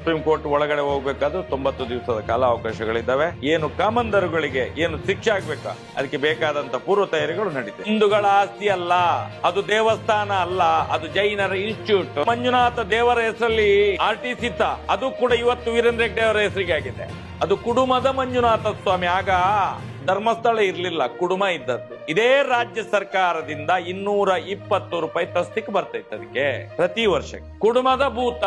Supreme court ಒಳಗಡೆ ಹೋಗ್ಬೇಕಾದ್ರೂ ತೊಂಬತ್ತು ದಿವಸದ ಕಾಲಾವಕಾಶಗಳಿದ್ದಾವೆ ಏನು ಕಾಮಂದರುಗಳಿಗೆ ಏನು ಶಿಕ್ಷೆ ಆಗ್ಬೇಕಾ? ಅದಕ್ಕೆ ಬೇಕಾದಂತ ಪೂರ್ವ ತಯಾರಿಗಳು ನಡೀತವೆ. ಹಿಂದೂಗಳ ಆಸ್ತಿ ಅಲ್ಲ, ಅದು ದೇವಸ್ಥಾನ ಅಲ್ಲ, ಅದು ಜೈನರ ಇನ್ಸ್ಟಿಟ್ಯೂಟ್. ಮಂಜುನಾಥ ದೇವರ ಹೆಸರಲ್ಲಿ ಆರ್ ಟಿ ಸಿತ್ತ ಅದು ಕೂಡ ಇವತ್ತು ವೀರೇಂದ್ರ ಹೆಗ್ಡೆ ಅವರ ಹೆಸರಿಗೆ ಆಗಿದೆ. ಅದು ಕುಡುಮದ ಮಂಜುನಾಥ ಸ್ವಾಮಿ. ಆಗ ಧರ್ಮಸ್ಥಳ ಇರ್ಲಿಲ್ಲ, ಕುಡುಮ ಇದ್ದದ್ದು. ಇದೇ ರಾಜ್ಯ ಸರ್ಕಾರದಿಂದ ಇನ್ನೂರ ಇಪ್ಪತ್ತು ರೂಪಾಯಿ ತಸ್ತಿಕ್ ಬರ್ತೈತೆ ಅದಕ್ಕೆ ಪ್ರತಿ ವರ್ಷಕ್ಕೆ. ಕುಡುಮದ ಭೂತ,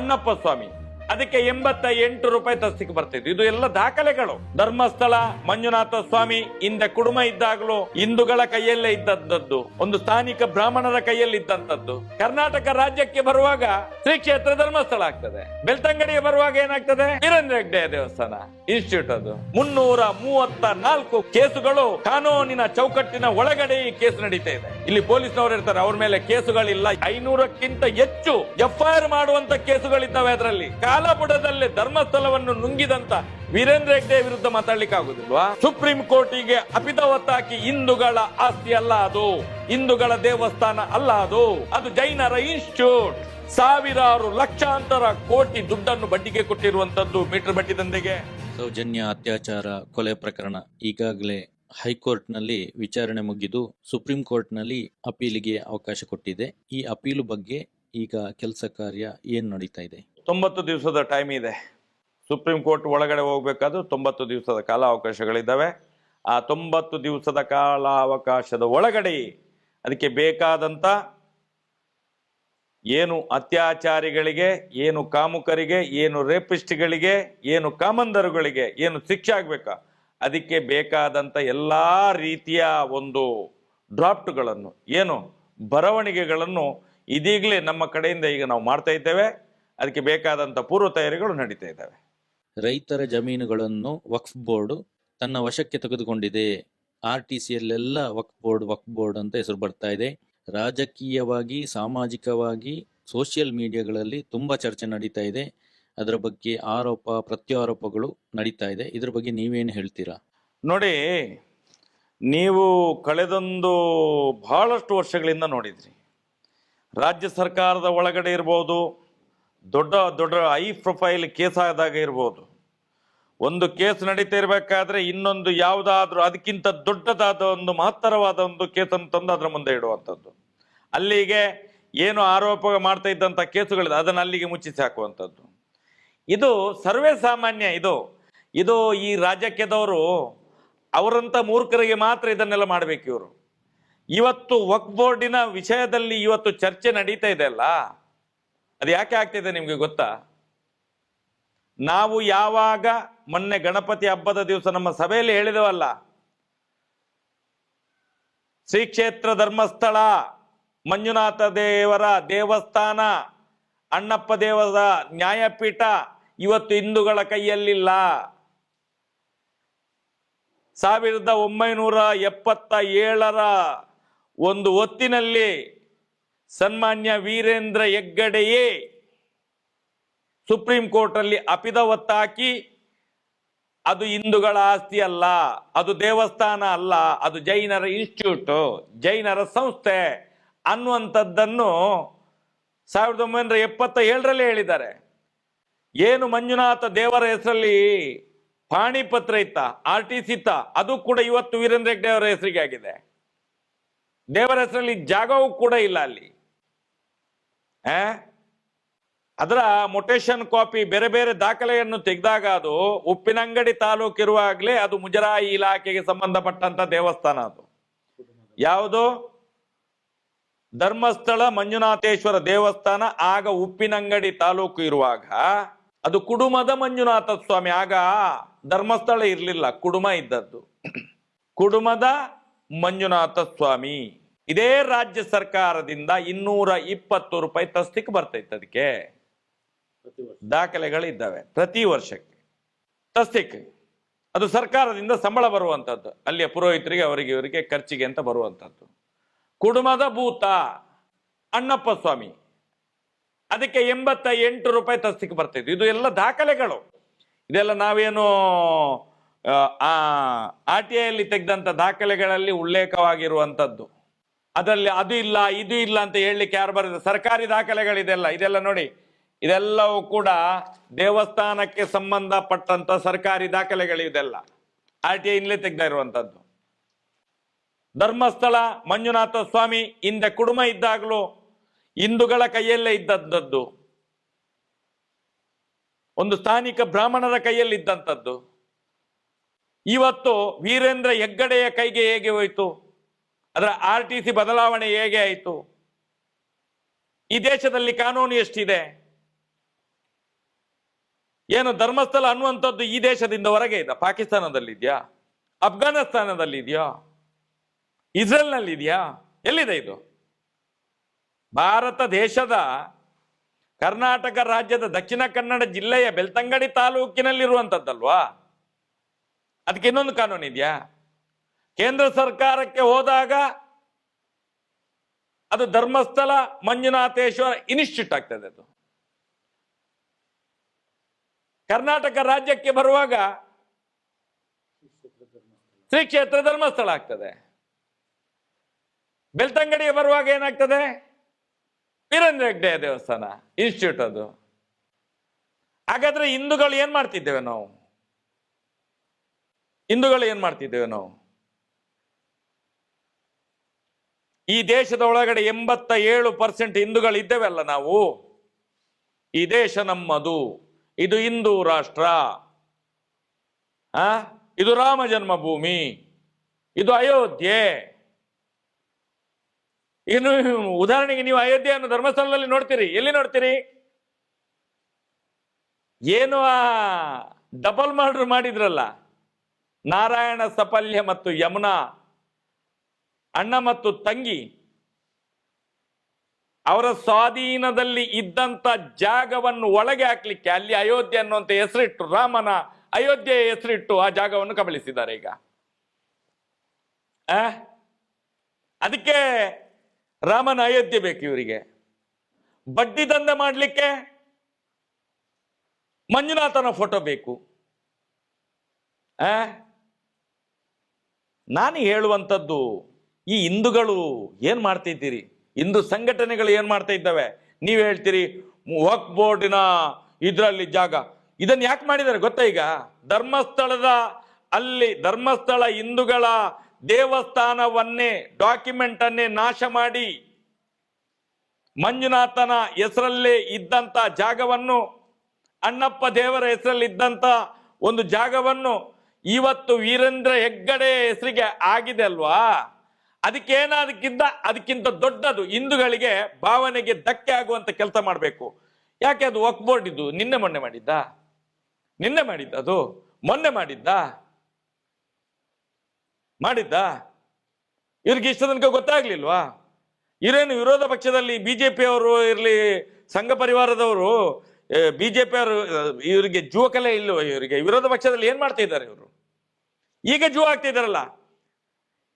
ಅಣ್ಣಪ್ಪ ಸ್ವಾಮಿ. ಅದಕ್ಕೆ ಎಂಬತ್ತ ಎಂಟು ರೂಪಾಯಿ ತಸ್ತಿಕ್ ಬರ್ತಿದ್ರು ಇದು ಎಲ್ಲ ದಾಖಲೆಗಳು. ಧರ್ಮಸ್ಥಳ, ಮಂಜುನಾಥ ಸ್ವಾಮಿ, ಹಿಂದೆ ಕುಡುಮ ಇದ್ದಾಗಲೂ, ಹಿಂದೂಗಳ ಕೈಯಲ್ಲೇ ಇದ್ದದ್ದು ಒಂದು ಸ್ಥಾನಿಕ ಬ್ರಾಹ್ಮಣರ ಕೈಯಲ್ಲಿ ಇದ್ದಂತದ್ದು ಕರ್ನಾಟಕ ರಾಜ್ಯಕ್ಕೆ ಬರುವಾಗ ಶ್ರೀ ಕ್ಷೇತ್ರ ಧರ್ಮಸ್ಥಳ ಆಗ್ತದೆ. ಬೆಳ್ತಂಗಡಿಗೆ ಬರುವಾಗ ಏನಾಗ್ತದೆ? ವೀರೇಂದ್ರ ಹೆಗ್ಡೆ ದೇವಸ್ಥಾನ, ಇನ್ಸ್ಟಿಟ್ಯೂಟ್ ಅದು. ಮುನ್ನೂರ ಮೂವತ್ತ ನಾಲ್ಕು ಕೇಸುಗಳು ಕಾನೂನಿನ ಚೌಕಟ್ಟಿನ ಒಳಗಡೆ ಈ ಕೇಸ್ ನಡೀತಾ ಇದೆ. ಇಲ್ಲಿ ಪೊಲೀಸ್ನವರು ಇರ್ತಾರೆ, ಅವ್ರ ಮೇಲೆ ಕೇಸುಗಳಿಲ್ಲ. ಐನೂರಕ್ಕಿಂತ ಹೆಚ್ಚು ಎಫ್ಐಆರ್ ಮಾಡುವಂತ ಕೇಸುಗಳಿದ್ದಾವೆ ಅದರಲ್ಲಿ. ಕಾಲಬುಡದಲ್ಲೇ ಧರ್ಮಸ್ಥಳವನ್ನು ನುಂಗಿದಂತ ವೀರೇಂದ್ರ ಹೆಗ್ಡೆ ವಿರುದ್ಧ ಮಾತಾಡ್ಲಿಕ್ಕೆ ಆಗುದಿಲ್ವಾ ಸುಪ್ರೀಂ ಕೋರ್ಟಿಗೆ ಅಪಿತವತ್ತಾಕಿ ಹಿಂದೂಗಳ ಆಸ್ತಿ ಅಲ್ಲ ಅದು. ಹಿಂದೂಗಳ ದೇವಸ್ಥಾನ ಅಲ್ಲ ಅದು. ಅದು ಜೈನರ ಇನ್ಸ್ಟಿಟ್ಯೂಟ್. ಸಾವಿರಾರು ಲಕ್ಷಾಂತರ ಕೋಟಿ ದುಡ್ಡನ್ನು ಬಡ್ಡಿಗೆ ಕೊಟ್ಟಿರುವಂತದ್ದು ಮೀಟರ್ ಬಡ್ಡಿ ದಂಧೆಗೆ. ಸೌಜನ್ಯ ಅತ್ಯಾಚಾರ ಕೊಲೆ ಪ್ರಕರಣ ಈಗಾಗಲೇ ಹೈಕೋರ್ಟ್ನಲ್ಲಿ ವಿಚಾರಣೆ ಮುಗಿದು ಸುಪ್ರೀಂ ಕೋರ್ಟ್ನಲ್ಲಿ ಅಪೀಲಿಗೆ ಅವಕಾಶ ಕೊಟ್ಟಿದೆ. ಈ ಅಪೀಲು ಬಗ್ಗೆ ಈಗ ಕೆಲಸ ಕಾರ್ಯ ಏನು ನಡೀತಾ ಇದೆ? ತೊಂಬತ್ತು ದಿವಸದ ಟೈಮ್ ಇದೆ. ಸುಪ್ರೀಂ ಕೋರ್ಟ್ ಒಳಗಡೆ ಹೋಗಬೇಕಾದ್ರೂ ತೊಂಬತ್ತು ದಿವಸದ ಕಾಲಾವಕಾಶಗಳಿದ್ದಾವೆ. ಆ ತೊಂಬತ್ತು ದಿವಸದ ಕಾಲಾವಕಾಶದ ಒಳಗಡೆ ಅದಕ್ಕೆ ಬೇಕಾದಂತ ಏನು ಅತ್ಯಾಚಾರಿಗಳಿಗೆ, ಏನು ಕಾಮುಕರಿಗೆ, ಏನು ರೇಪಿಸ್ಟ್ಗಳಿಗೆ ಏನು ಕಾಮಂದರುಗಳಿಗೆ ಏನು ಶಿಕ್ಷೆ ಆಗಬೇಕಾ? ಅದಕ್ಕೆ ಬೇಕಾದಂತ ಎಲ್ಲಾ ರೀತಿಯ ಒಂದು ಡ್ರಾಫ್ಟ್ಗಳನ್ನು ಏನು ಬರವಣಿಗೆಗಳನ್ನು ಇದೀಗಲೇ ನಮ್ಮ ಕಡೆಯಿಂದ ಈಗ ನಾವು ಮಾಡ್ತಾ ಇದ್ದೇವೆ. ಅದಕ್ಕೆ ಬೇಕಾದಂತ ಪೂರ್ವ ತಯಾರಿಗಳು ನಡೀತಾ ಇದ್ದಾವೆ. ರೈತರ ಜಮೀನುಗಳನ್ನು ವಕ್ಫ್ ಬೋರ್ಡ್ ತನ್ನ ವಶಕ್ಕೆ ತೆಗೆದುಕೊಂಡಿದೆ. ಆರ್ ಟಿ ಸಿಯಲ್ಲೆಲ್ಲ ವಕ್ಫ್ ಬೋರ್ಡ್ ವಕ್ಫ್ ಬೋರ್ಡ್ ಅಂತ ಹೆಸರು ಬರ್ತಾ ಇದೆ. ರಾಜಕೀಯವಾಗಿ ಸಾಮಾಜಿಕವಾಗಿ ಸೋಷಿಯಲ್ ಮೀಡಿಯಾಗಳಲ್ಲಿ ತುಂಬಾ ಚರ್ಚೆ ನಡೀತಾ ಇದೆ. ಅದರ ಬಗ್ಗೆ ಆರೋಪ ಪ್ರತ್ಯಾರೋಪಗಳು ನಡೀತಾ ಇದೆ. ಇದ್ರ ಬಗ್ಗೆ ನೀವೇನು ಹೇಳ್ತೀರಾ? ನೋಡಿ ನೀವು ಕಳೆದೊಂದು ಬಹಳಷ್ಟು ವರ್ಷಗಳಿಂದ ನೋಡಿದ್ರಿ. ರಾಜ್ಯ ಸರ್ಕಾರದ ಒಳಗಡೆ ಇರ್ಬೋದು, ದೊಡ್ಡ ದೊಡ್ಡ ಹೈ ಪ್ರೊಫೈಲ್ ಕೇಸ್ ಆದಾಗ ಇರ್ಬೋದು. ಒಂದು ಕೇಸ್ ನಡೀತಾ ಇರಬೇಕಾದ್ರೆ ಇನ್ನೊಂದು ಯಾವುದಾದ್ರೂ, ಅದಕ್ಕಿಂತ ದೊಡ್ಡದಾದ ಒಂದು ಮಹತ್ತರವಾದ ಒಂದು ಕೇಸನ್ನು ತಂದು ಅದರ ಮುಂದೆ ಇಡುವಂಥದ್ದು. ಅಲ್ಲಿಗೆ ಏನು ಆರೋಪ ಮಾಡ್ತಾ ಇದ್ದಂಥ ಕೇಸುಗಳಿದೆ, ಅದನ್ನು ಅಲ್ಲಿಗೆ ಮುಚ್ಚಿಸಿ ಹಾಕುವಂಥದ್ದು. ಇದು ಸರ್ವೇ ಸಾಮಾನ್ಯ ಇದು. ಇದು ಈ ರಾಜಕೀಯದವರು ಅವರಂಥ ಮೂರ್ಖರಿಗೆ ಮಾತ್ರ ಇದನ್ನೆಲ್ಲ ಮಾಡಬೇಕು ಇವರು. ಇವತ್ತು ವಕ್ ಬೋರ್ಡಿನ ವಿಷಯದಲ್ಲಿ ಇವತ್ತು ಚರ್ಚೆ ನಡೀತಾ ಇದೆ ಅಲ್ಲ? ಅದು ಯಾಕೆ ಆಗ್ತಿದೆ ನಿಮಗೆ ಗೊತ್ತಾ? ನಾವು ಯಾವಾಗ ಮೊನ್ನೆ ಗಣಪತಿ ಹಬ್ಬದ ದಿವಸ ನಮ್ಮ ಸಭೆಯಲ್ಲಿ ಹೇಳಿದವಲ್ಲ ಶ್ರೀ ಕ್ಷೇತ್ರ ಧರ್ಮಸ್ಥಳ, ಮಂಜುನಾಥ ದೇವರ ದೇವಸ್ಥಾನ, ಅಣ್ಣಪ್ಪ ದೇವರ ನ್ಯಾಯಪೀಠ ಇವತ್ತು ಹಿಂದೂಗಳ ಕೈಯಲ್ಲಿಲ್ಲ. ಸಾವಿರದ ಒಂಬೈನೂರ ಎಪ್ಪತ್ತ ಏಳರ ಒಂದು ಹೊತ್ತಿನಲ್ಲಿ ಸನ್ಮಾನ್ಯ ವೀರೇಂದ್ರ ಹೆಗ್ಗಡೆಯೇ ಸುಪ್ರೀಂ ಕೋರ್ಟ್ ಅಲ್ಲಿ ಅಪಿದವತ್ತಾಕಿ ಅದು ಹಿಂದೂಗಳ ಆಸ್ತಿ ಅಲ್ಲ, ಅದು ದೇವಸ್ಥಾನ ಅಲ್ಲ, ಅದು ಜೈನರ ಇನ್ಸ್ಟಿಟ್ಯೂಟ್, ಜೈನರ ಸಂಸ್ಥೆ ಅನ್ನುವಂಥದ್ದನ್ನು ಸಾವಿರದ ಒಂಬೈನೂರ ಎಪ್ಪತ್ತ ಏಳರಲ್ಲಿ ಹೇಳಿದ್ದಾರೆ. ಏನು ಮಂಜುನಾಥ ದೇವರ ಹೆಸರಲ್ಲಿ ಪಾಣಿಪತ್ರ ಇತ್ತ ಆರ್ ಟಿ ಸಿ ಇತ್ತ, ಅದು ಕೂಡ ಇವತ್ತು ವೀರೇಂದ್ರ ಹೆಗ್ಡೆ ಅವರ ಹೆಸರಿಗೆ ಆಗಿದೆ ದೇವರ ಹೆಸರಲ್ಲಿ ಜಾಗವೂ ಕೂಡ ಇಲ್ಲ ಅಲ್ಲಿ? ಅದರ ಮೊಟೇಶನ್ ಕಾಪಿ ಬೇರೆ ಬೇರೆ ದಾಖಲೆಯನ್ನು ತೆಗೆದಾಗ ಅದು ಉಪ್ಪಿನಂಗಡಿ ತಾಲೂಕು ಇರುವಾಗಲೇ ಅದು ಮುಜರಾಯಿ ಇಲಾಖೆಗೆ ಸಂಬಂಧಪಟ್ಟಂತ ದೇವಸ್ಥಾನ ಅದು. ಯಾವುದು? ಧರ್ಮಸ್ಥಳ ಮಂಜುನಾಥೇಶ್ವರ ದೇವಸ್ಥಾನ, ಆಗ ಉಪ್ಪಿನಂಗಡಿ ತಾಲೂಕು ಇರುವಾಗ ಅದು ಕುಡುಮದ ಮಂಜುನಾಥ ಸ್ವಾಮಿ ಆಗ ಧರ್ಮಸ್ಥಳ ಇರಲಿಲ್ಲ, ಕುಡುಮ ಇದ್ದದ್ದು. ಕುಡುಮದ ಮಂಜುನಾಥ ಸ್ವಾಮಿ ಇದೇ ರಾಜ್ಯ ಸರ್ಕಾರದಿಂದ ಇನ್ನೂರ ಇಪ್ಪತ್ತು ರೂಪಾಯಿ ತಸ್ತಿಕ್ ಬರ್ತೈತೆ ಅದಕ್ಕೆ ದಾಖಲೆಗಳು ಇದ್ದಾವೆ ಪ್ರತಿ ವರ್ಷಕ್ಕೆ. ತಸ್ತಿಕ್. ಅದು ಸರ್ಕಾರದಿಂದ ಸಂಬಳ ಬರುವಂತದ್ದು ಅಲ್ಲಿಯ ಪುರೋಹಿತರಿಗೆ ಅವರಿಗೆ ಇವರಿಗೆ ಖರ್ಚಿಗೆ ಅಂತ ಬರುವಂತದ್ದು ಕುಡುಮದ ಭೂತ ಅಣ್ಣಪ್ಪ ಸ್ವಾಮಿ. ಅದಕ್ಕೆ ಎಂಬತ್ತ ಎಂಟು ರೂಪಾಯಿ ತಸ್ತಿಕ್ ಬರ್ತಿತ್ತು ಇದು ಎಲ್ಲ ದಾಖಲೆಗಳು. ಇದೆಲ್ಲ ನಾವೇನು ಆರ್ ಟಿ ಐಯಲ್ಲಿ ತೆಗೆದಂತ ದಾಖಲೆಗಳಲ್ಲಿ ಉಲ್ಲೇಖವಾಗಿರುವಂತದ್ದು ಅದರಲ್ಲಿ ಅದು ಇಲ್ಲ, ಇದು ಇಲ್ಲ ಅಂತ ಹೇಳಲಿಕ್ಕೆ ಯಾರು ಬರೆದ? ಸರ್ಕಾರಿ ದಾಖಲೆಗಳಿದೆಲ್ಲ, ಇದೆಲ್ಲ ನೋಡಿ. ಇದೆಲ್ಲವೂ ಕೂಡ ದೇವಸ್ಥಾನಕ್ಕೆ ಸಂಬಂಧಪಟ್ಟಂತ ಸರ್ಕಾರಿ ದಾಖಲೆಗಳು ಇದೆಲ್ಲ. ಆರ್ ಟಿ ಐನ್ಲೇ ತೆಗ್ದ ಇರುವಂತದ್ದು. ಧರ್ಮಸ್ಥಳ, ಮಂಜುನಾಥ ಸ್ವಾಮಿ, ಹಿಂದೆ ಕುಡುಮ ಇದ್ದಾಗಲೂ ಹಿಂದೂಗಳ ಕೈಯಲ್ಲೇ ಇದ್ದಂಥದ್ದು ಒಂದು ಸ್ಥಾನಿಕ ಬ್ರಾಹ್ಮಣರ ಕೈಯಲ್ಲಿ ಇದ್ದಂಥದ್ದು ಇವತ್ತು ವೀರೇಂದ್ರ ಹೆಗ್ಗಡೆಯ ಕೈಗೆ ಹೇಗೆ ಹೋಯಿತು? ಅದರ ಆರ್ ಟಿ ಸಿ ಬದಲಾವಣೆ ಹೇಗೆ ಆಯಿತು? ಈ ದೇಶದಲ್ಲಿ ಕಾನೂನು ಎಷ್ಟಿದೆ? ಏನು ಧರ್ಮಸ್ಥಳ ಅನ್ನುವಂಥದ್ದು ಈ ದೇಶದಿಂದ ಹೊರಗೆ ಇದೆ? ಪಾಕಿಸ್ತಾನದಲ್ಲಿ ಇದೆಯಾ ಅಫ್ಘಾನಿಸ್ತಾನದಲ್ಲಿ ಇದೆಯಾ ಇಸ್ರೇಲ್ನಲ್ಲಿ ಇದೆಯಾ ಎಲ್ಲಿದೆ ಇದು? ಭಾರತ ದೇಶದ ಕರ್ನಾಟಕ ರಾಜ್ಯದ ದಕ್ಷಿಣ ಕನ್ನಡ ಜಿಲ್ಲೆಯ ಬೆಳ್ತಂಗಡಿ ತಾಲೂಕಿನಲ್ಲಿರುವಂಥದ್ದಲ್ವಾ? ಅದಕ್ಕೆ ಇನ್ನೊಂದು ಕಾನೂನು ಇದೆಯಾ ಕೇಂದ್ರ ಸರ್ಕಾರಕ್ಕೆ ಹೋದಾಗ ಅದು ಧರ್ಮಸ್ಥಳ ಮಂಜುನಾಥೇಶ್ವರ ಇನ್ಸ್ಟಿಟ್ಯೂಟ್ ಆಗ್ತದೆ ಅದು. ಕರ್ನಾಟಕ ರಾಜ್ಯಕ್ಕೆ ಬರುವಾಗ ಶ್ರೀ ಕ್ಷೇತ್ರ ಧರ್ಮಸ್ಥಳ ಆಗ್ತದೆ. ಬೆಳ್ತಂಗಡಿಗೆ ಬರುವಾಗ ಏನಾಗ್ತದೆ? ವೀರೇಂದ್ರ ಹೆಗ್ಡೆ ದೇವಸ್ಥಾನ, ಇನ್ಸ್ಟಿಟ್ಯೂಟ್ ಅದು. ಹಾಗಾದ್ರೆ ಹಿಂದೂಗಳು ಏನ್ ಮಾಡ್ತಿದ್ದೇವೆ ನಾವು? ಹಿಂದೂಗಳು ಏನ್ ಮಾಡ್ತಿದ್ದೇವೆ ನಾವು? ಈ ದೇಶದ ಒಳಗಡೆ ಎಂಬತ್ತ ಏಳು ಪರ್ಸೆಂಟ್ ಹಿಂದೂಗಳಿದ್ದೇವಲ್ಲ ನಾವು? ಈ ದೇಶ ನಮ್ಮದು. ಇದು ಹಿಂದೂ ರಾಷ್ಟ್ರ. ಇದು ರಾಮ ಜನ್ಮಭೂಮಿ. ಇದು ಅಯೋಧ್ಯೆ. ಇನ್ನು ಉದಾಹರಣೆಗೆ ನೀವು ಅಯೋಧ್ಯೆಯನ್ನು ಧರ್ಮಸ್ಥಳದಲ್ಲಿ ನೋಡ್ತೀರಿ. ಎಲ್ಲಿ ನೋಡ್ತೀರಿ? ಏನು ಆ ಡಬಲ್ ಮರ್ಡರ್ ಮಾಡಿದ್ರಲ್ಲ? ನಾರಾಯಣ ಸಪಲ್ಯ ಮತ್ತು ಯಮುನಾ. ಅಣ್ಣ ಮತ್ತು ತಂಗಿ, ಅವರ ಸ್ವಾಧೀನದಲ್ಲಿ ಇದ್ದಂತ ಜಾಗವನ್ನು ಒಳಗೆ ಹಾಕ್ಲಿಕ್ಕೆ, ಅಲ್ಲಿ ಅಯೋಧ್ಯೆ ಅನ್ನುವಂತ ಹೆಸರಿಟ್ಟು, ರಾಮನ ಅಯೋಧ್ಯೆ ಹೆಸರಿಟ್ಟು ಆ ಜಾಗವನ್ನು ಕಬಳಿಸಿದ್ದಾರೆ ಈಗ? ಅದಕ್ಕೆ ರಾಮನ ಅಯೋಧ್ಯೆ ಬೇಕು ಇವರಿಗೆ ಬಡ್ಡಿ ದಂಧೆ ಮಾಡಲಿಕ್ಕೆ ಮಂಜುನಾಥನ ಫೋಟೋ ಬೇಕು? ನಾನು ಹೇಳುವಂಥದ್ದು ಈ ಹಿಂದೂಗಳು ಏನ್ ಮಾಡ್ತಿದ್ದೀರಿ? ಹಿಂದೂ ಸಂಘಟನೆಗಳು ಏನ್ ಮಾಡ್ತಾ ಇದ್ದಾವೆ? ನೀವು ಹೇಳ್ತೀರಿ, ವಕ್ ಬೋರ್ಡಿನ ಇದರಲ್ಲಿ ಜಾಗ. ಇದನ್ನ ಯಾಕೆ ಮಾಡಿದ್ದಾರೆ ಗೊತ್ತಾ ಈಗ? ಧರ್ಮಸ್ಥಳದ ಅಲ್ಲಿ ಧರ್ಮಸ್ಥಳ ಹಿಂದೂಗಳ ದೇವಸ್ಥಾನವನ್ನೇ ಡಾಕ್ಯುಮೆಂಟ್ ಅನ್ನೇ ನಾಶ ಮಾಡಿ ಮಂಜುನಾಥನ ಹೆಸರಲ್ಲೇ ಇದ್ದಂತ ಜಾಗವನ್ನು, ಅಣ್ಣಪ್ಪ ದೇವರ ಹೆಸರಲ್ಲಿ ಇದ್ದಂತ ಒಂದು ಜಾಗವನ್ನು ಇವತ್ತು ವೀರೇಂದ್ರ ಹೆಗ್ಗಡೆ ಹೆಸರಿಗೆ ಆಗಿದೆ ಅಲ್ವಾ? ಅದಕ್ಕೇನಾದಕ್ಕಿಂತ ಅದಕ್ಕಿಂತ ದೊಡ್ಡದು ಹಿಂದೂಗಳಿಗೆ ಭಾವನೆಗೆ ಧಕ್ಕೆ ಆಗುವಂತ ಕೆಲಸ ಮಾಡಬೇಕು. ಯಾಕೆ ಅದು ವಕ್ ಬೋರ್ಡ್ ಇದ್ದು? ನಿನ್ನೆ ಮೊನ್ನೆ ಮಾಡಿದ್ದ? ನಿನ್ನೆ ಮಾಡಿದ್ದ ಅದು? ಮೊನ್ನೆ ಮಾಡಿದ್ದ? ಮಾಡಿದ್ದ? ಇವ್ರಿಗೆ ಇಷ್ಟ ತನಕ ಗೊತ್ತಾಗ್ಲಿಲ್ವಾ? ಇವರೇನು ವಿರೋಧ ಪಕ್ಷದಲ್ಲಿ ಬಿಜೆಪಿ ಅವರು ಇರಲಿ, ಸಂಘ ಪರಿವಾರದವರು ಬಿಜೆಪಿ ಅವರು ಇವರಿಗೆ ಜುವಕಲೆ ಇಲ್ಲವೋ ಇವರಿಗೆ? ವಿರೋಧ ಪಕ್ಷದಲ್ಲಿ ಏನ್ ಮಾಡ್ತಾ ಇದ್ದಾರೆ ಇವರು? ಈಗ ಜೂ ಆಗ್ತಿದ್ದಾರಲ್ಲ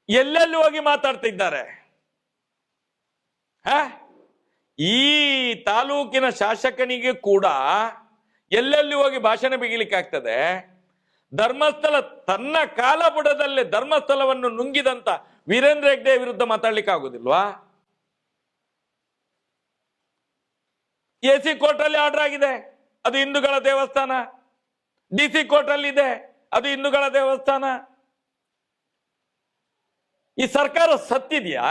ಎಲ್ಲೆಲ್ಲಿ ಹೋಗಿ ಮಾತಾಡ್ತಾ ಇದ್ದಾರೆ ಹ? ಈ ತಾಲೂಕಿನ ಶಾಸಕನಿಗೆ ಕೂಡ ಎಲ್ಲೆಲ್ಲಿ ಹೋಗಿ ಭಾಷಣ ಬಿಗಿಲಿಕ್ಕೆ ಆಗ್ತದೆ? ಧರ್ಮಸ್ಥಳ ತನ್ನ ಕಾಲಬುಡದಲ್ಲೇ ಧರ್ಮಸ್ಥಳವನ್ನು ನುಂಗಿದಂತ ವೀರೇಂದ್ರ ಹೆಗ್ಡೆ ವಿರುದ್ಧ ಮಾತಾಡ್ಲಿಕ್ಕೆ ಆಗುದಿಲ್ವಾ? ಎ ಸಿ ಕೋರ್ಟ್ ಅಲ್ಲಿ ಆರ್ಡರ್ ಆಗಿದೆ. ಅದು ಹಿಂದೂಗಳ ದೇವಸ್ಥಾನ. ಡಿ ಸಿ ಕೋರ್ಟ್ ಅಲ್ಲಿ ಇದೆ. ಅದು ಹಿಂದೂಗಳ ದೇವಸ್ಥಾನ. ಈ ಸರ್ಕಾರ ಸತ್ತಿದೆಯಾ?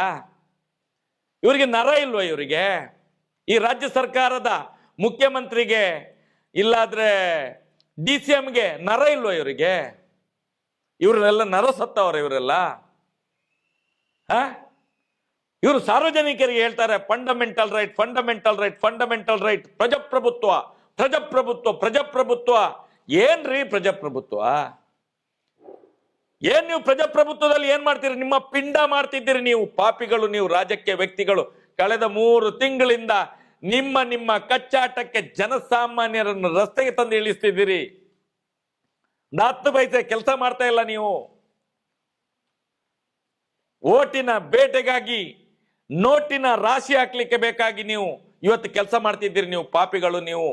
ಇವರಿಗೆ ನರ ಇಲ್ವಾ ಇವರಿಗೆ? ಈ ರಾಜ್ಯ ಸರ್ಕಾರದ ಮುಖ್ಯಮಂತ್ರಿಗೆ ಇಲ್ಲಾದ್ರೆ ಡಿ ಸಿ ಎಂಗೆ ನರ ಇಲ್ವಾ ಇವರಿಗೆ? ಇವರೆಲ್ಲ ನರ ಸತ್ತವರ ಇವರೆಲ್ಲ? ಇವರು ಸಾರ್ವಜನಿಕರಿಗೆ ಹೇಳ್ತಾರೆ fundamental right fundamental right fundamental right ಪ್ರಜಾಪ್ರಭುತ್ವ ಪ್ರಜಾಪ್ರಭುತ್ವ ಪ್ರಜಾಪ್ರಭುತ್ವ. ಏನ್ರಿ ಪ್ರಜಾಪ್ರಭುತ್ವ? ಏನ್ ನೀವು ಪ್ರಜಾಪ್ರಭುತ್ವದಲ್ಲಿ ಏನ್ ಮಾಡ್ತೀರಿ? ನಿಮ್ಮ ಪಿಂಡ ಮಾಡ್ತಿದ್ದೀರಿ ನೀವು. ಪಾಪಿಗಳು ನೀವು, ರಾಜಕೀಯ ವ್ಯಕ್ತಿಗಳು. ಕಳೆದ ಮೂರು ತಿಂಗಳಿಂದ ನಿಮ್ಮ ನಿಮ್ಮ ಕಚ್ಚಾಟಕ್ಕೆ ಜನಸಾಮಾನ್ಯರನ್ನು ರಸ್ತೆಗೆ ತಂದು ಇಳಿಸ್ತಿದ್ದೀರಿ. ನಾತ್ತು ಬೈಸೆ ಕೆಲಸ ಮಾಡ್ತಾ ಇಲ್ಲ ನೀವು. ಓಟಿನ ಬೇಟೆಗಾಗಿ ನೋಟಿನ ರಾಶಿ ಹಾಕ್ಲಿಕ್ಕೆ ಬೇಕಾಗಿ ನೀವು ಇವತ್ತು ಕೆಲಸ ಮಾಡ್ತಿದ್ದೀರಿ ನೀವು, ಪಾಪಿಗಳು ನೀವು.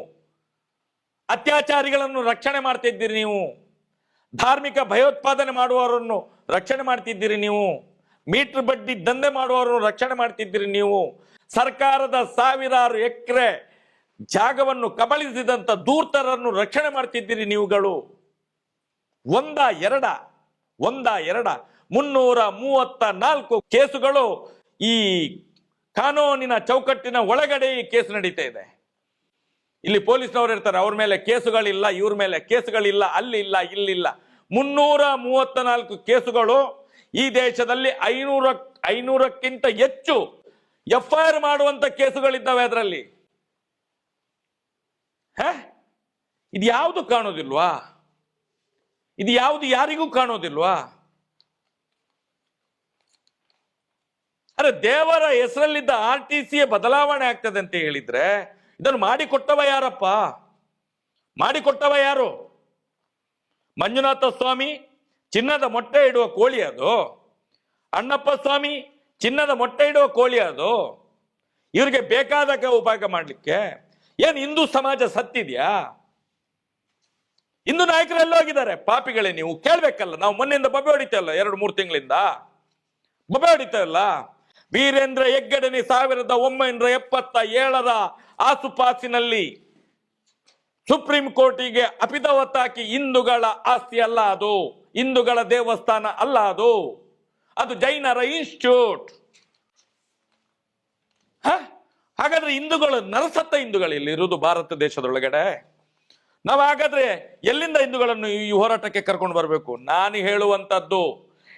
ಅತ್ಯಾಚಾರಿಗಳನ್ನು ರಕ್ಷಣೆ ಮಾಡ್ತಿದ್ದೀರಿ ನೀವು. ಧಾರ್ಮಿಕ ಭಯೋತ್ಪಾದನೆ ಮಾಡುವವರನ್ನು ರಕ್ಷಣೆ ಮಾಡ್ತಿದ್ದೀರಿ ನೀವು. ಮೀಟರ್ ಬಡ್ಡಿ ದಂಧೆ ಮಾಡುವವರನ್ನು ರಕ್ಷಣೆ ಮಾಡ್ತಿದ್ದೀರಿ ನೀವು. ಸರ್ಕಾರದ ಸಾವಿರಾರು ಎಕರೆ ಜಾಗವನ್ನು ಕಬಳಿಸಿದಂತ ದೂರ್ತರನ್ನು ರಕ್ಷಣೆ ಮಾಡ್ತಿದ್ದೀರಿ ನೀವುಗಳು. ಒಂದ ಎರಡ ಒಂದ ಎರಡ, ಮುನ್ನೂರ ಮೂವತ್ತ ನಾಲ್ಕು ಕೇಸುಗಳು ಈ ಕಾನೂನಿನ ಚೌಕಟ್ಟಿನ ಒಳಗಡೆ ಈ ಕೇಸ್ ನಡೀತಾ ಇದೆ. ಇಲ್ಲಿ ಪೊಲೀಸ್ನವರು ಇರ್ತಾರೆ, ಅವ್ರ ಮೇಲೆ ಕೇಸುಗಳಿಲ್ಲ, ಇವ್ರ ಮೇಲೆ ಕೇಸುಗಳಿಲ್ಲ ಅಲ್ಲಿ ಇಲ್ಲ ಇಲ್ಲಿಲ್ಲ. ಮುನ್ನೂರ ಮೂವತ್ತ ನಾಲ್ಕು ಕೇಸುಗಳು ಈ ದೇಶದಲ್ಲಿ ಐನೂರ, ಐನೂರಕ್ಕಿಂತ ಹೆಚ್ಚು ಎಫ್ ಐ ಆರ್ ಮಾಡುವಂತ ಕೇಸುಗಳಿದ್ದಾವೆ ಅದರಲ್ಲಿ. ಇದು ಯಾವುದು ಕಾಣೋದಿಲ್ವಾ? ಇದು ಯಾವುದು ಯಾರಿಗೂ ಕಾಣೋದಿಲ್ವಾ? ಅರೆ ದೇವರ ಹೆಸರಲ್ಲಿದ್ದ ಆರ್ ಟಿ ಸಿ ಬದಲಾವಣೆ ಆಗ್ತದೆ ಅಂತ ಹೇಳಿದ್ರೆ ಇದನ್ನು ಮಾಡಿಕೊಟ್ಟವ ಯಾರಪ್ಪ? ಮಾಡಿಕೊಟ್ಟವ ಯಾರು? ಮಂಜುನಾಥ ಸ್ವಾಮಿ, ಚಿನ್ನದ ಮೊಟ್ಟೆ ಇಡುವ ಕೋಳಿ ಅದು. ಅಣ್ಣಪ್ಪ ಸ್ವಾಮಿ, ಚಿನ್ನದ ಮೊಟ್ಟೆ ಇಡುವ ಕೋಳಿ ಅದು. ಇವ್ರಿಗೆ ಬೇಕಾದಾಗ ಉಪಯೋಗ ಮಾಡ್ಲಿಕ್ಕೆ. ಏನು ಹಿಂದೂ ಸಮಾಜ ಸತ್ತಿದ್ಯಾ? ಹಿಂದೂ ನಾಯಕರು ಎಲ್ಲೋಗಿದ್ದಾರೆ. ಪಾಪಿಗಳೇ ನೀವು, ಕೇಳ್ಬೇಕಲ್ಲ, ನಾವು ಮೊನ್ನೆಯಿಂದ ಬಬೆ ಹೊಡಿತೇವಲ್ಲ ಎರಡು ಮೂರು ತಿಂಗಳಿಂದ. ಬಬ್ಬೆ ಹೊಡಿತೇವಲ್ಲ ವೀರೇಂದ್ರ ಹೆಗ್ಗಡನಿ ಸಾವಿರದ ಒಂಬೈನೂರ ಎಪ್ಪತ್ತ ಏಳರ ಆಸುಪಾಸಿನಲ್ಲಿ ಸುಪ್ರೀಂ ಕೋರ್ಟಿಗೆ ಅಪಿತವತ್ತಾಕಿ ಹಿಂದೂಗಳ ಆಸ್ತಿ ಅಲ್ಲ ಅದು. ಹಿಂದೂಗಳ ದೇವಸ್ಥಾನ ಅಲ್ಲ ಅದು. ಅದು ಜೈನರ ಇನ್ಸ್ಟಿಟ್ಯೂಟ್? ಹಾಗಾದ್ರೆ ಹಿಂದೂಗಳು ನರಸತ್ತ ಹಿಂದೂಗಳು ಇಲ್ಲಿ ಇರುವುದು ಭಾರತ ದೇಶದೊಳಗಡೆ? ನಾವು ಹಾಗಾದ್ರೆ ಎಲ್ಲಿಂದ ಹಿಂದೂಗಳನ್ನು ಈ ಹೋರಾಟಕ್ಕೆ ಕರ್ಕೊಂಡು ಬರಬೇಕು? ನಾನು ಹೇಳುವಂತದ್ದು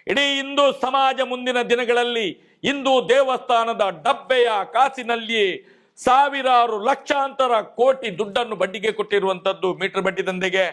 ಇಡೀ ಹಿಂದೂ ಸಮಾಜ ಮುಂದಿನ ದಿನಗಳಲ್ಲಿ ಹಿಂದೂ ದೇವಸ್ಥಾನದ ಡಬ್ಬೆಯ ಕಾಸಿನಲ್ಲಿ ಸಾವಿರಾರು ಲಕ್ಷಾಂತರ ಕೋಟಿ ದುಡ್ಡನ್ನು ಬಡ್ಡಿಗೆ ಕೊಟ್ಟಿರುವಂತದ್ದು ಮೀಟರ್ ಬಡ್ಡಿ ದಂಧೆಗೆ.